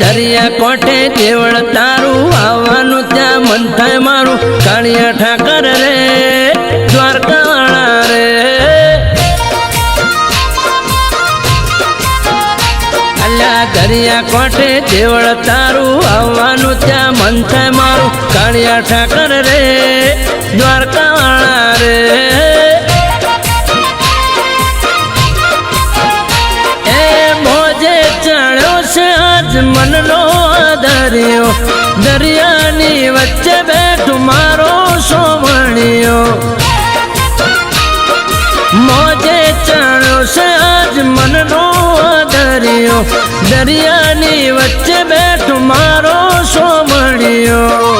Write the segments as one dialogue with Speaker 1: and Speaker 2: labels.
Speaker 1: દરિયા કોઠે દેવળ તારું ત્યાં મન થાય મારું કાળિયા ઠાકર રે, દ્વારકાવાળા રે. અલ્યા દરિયા કોઠે દેવળ તારું આવવાનું ત્યાં મન થાય મારું કાળિયા ઠાકર રે, દ્વારકાવાળા રે. વચ્ચે બેઠું મારો સોમણિયો મોજે ચણ્યો છે આજ મનનો દરિયો દરિયાની વચ્ચે બેઠું મારો સોમણિયો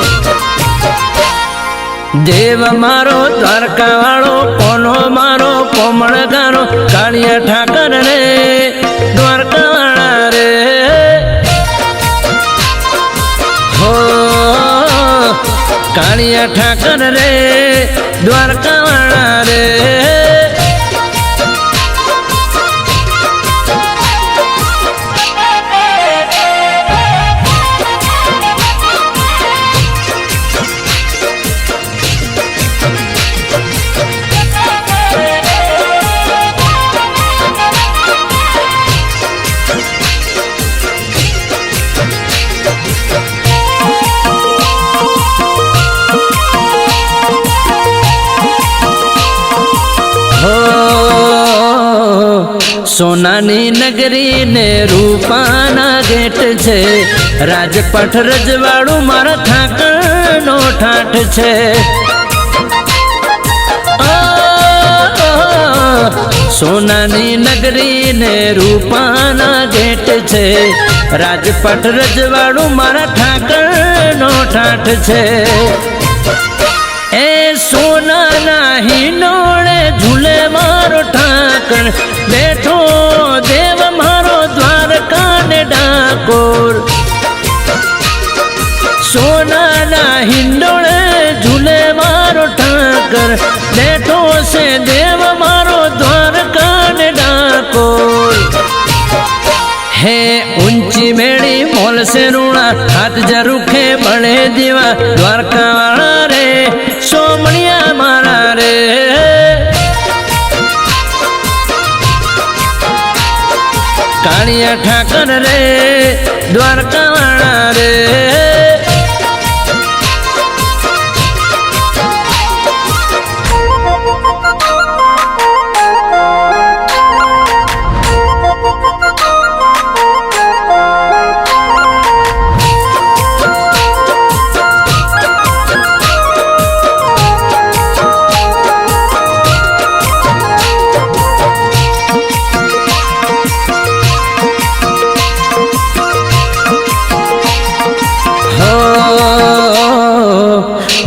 Speaker 1: દેવ મારો દ્વારકા વાળો કોનો મારો કોમળ ગારો કાળિયા ઠાકર રે કાળિયા ઠાકર રે દ્વારકા વાળા રે. સોનાની નગરી ને રૂપાના ગેટ છે. રાજપઠ રજવાડું મારા ઠાકરનો ઠાઠ છે. સોનાની નગરી ને રૂપાના ગેટ છે. રાજપઠ રજવાડું મારા ઠાકરનો ઠાઠ છે. એ સોનાના હિનોળે ઝૂલે મારો ઠાકર. સોનાના હિંડોળે ઝૂલે મારો ઠાકર. બેઠો છે દેવ મારો દ્વારકા ને ડાકોર હે ઊંચી મેળી મોલસે રૂણા હાથ જરૂખે બળે દીવા. દ્વારકા વાળા રે, સોમણિયા મારા રે. કાળિયા ઠાકર રે દ્વારકા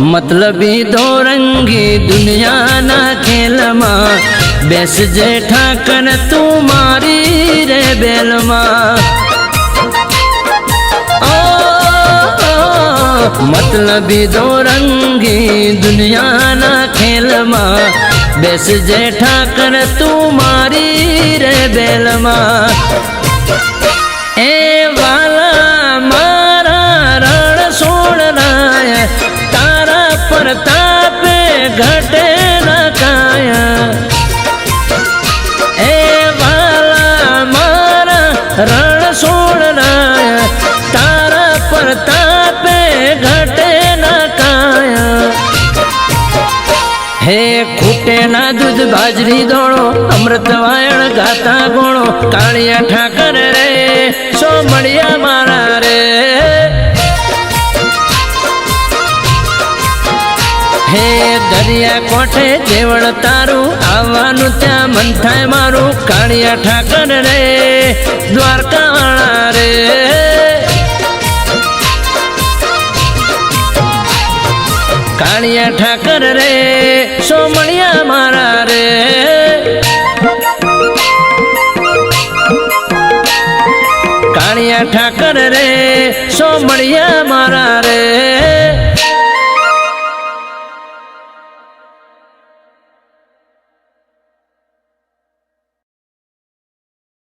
Speaker 1: मतलबी दो रंगी दुनिया ना खेलमा बेस जेठा कर तू मारी रे बेलमा ओ, मतलबी दो रंगी दुनिया ना खेलमा बेस जेठा कर तू मारी रे बेलमा ए રણ સોળના તારા પર તાપે ઘટે ના કાયા. હે ખૂટેલા દૂધ બાજરી દોણો, અમૃત વાયણ ગાતા ગોણો, કાળિયા ઠાકર રે સોમળિયા મારા રે. દરિયા કોઠે દેવળ તારું આવવાનું ત્યાં મન થાય મારું. કાળિયા ઠાકર રે દ્વારકા રે. કાળિયા ઠાકર રે, સોમણિયા મારા રે. કાળિયા ઠાકર રે, સોમણિયા મારા